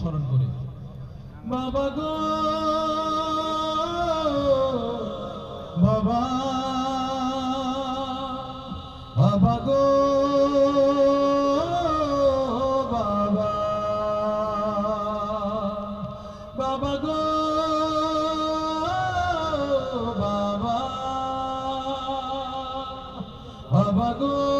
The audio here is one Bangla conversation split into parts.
স্মরণ করে। বাবা গো বাবা বাবা গো বাবা বাবা গো বাবা বাবা গো।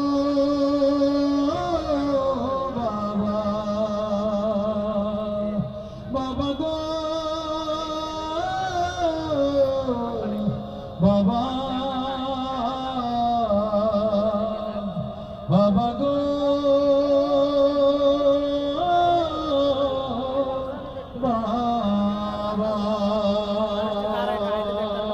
বাবা বাবা গো।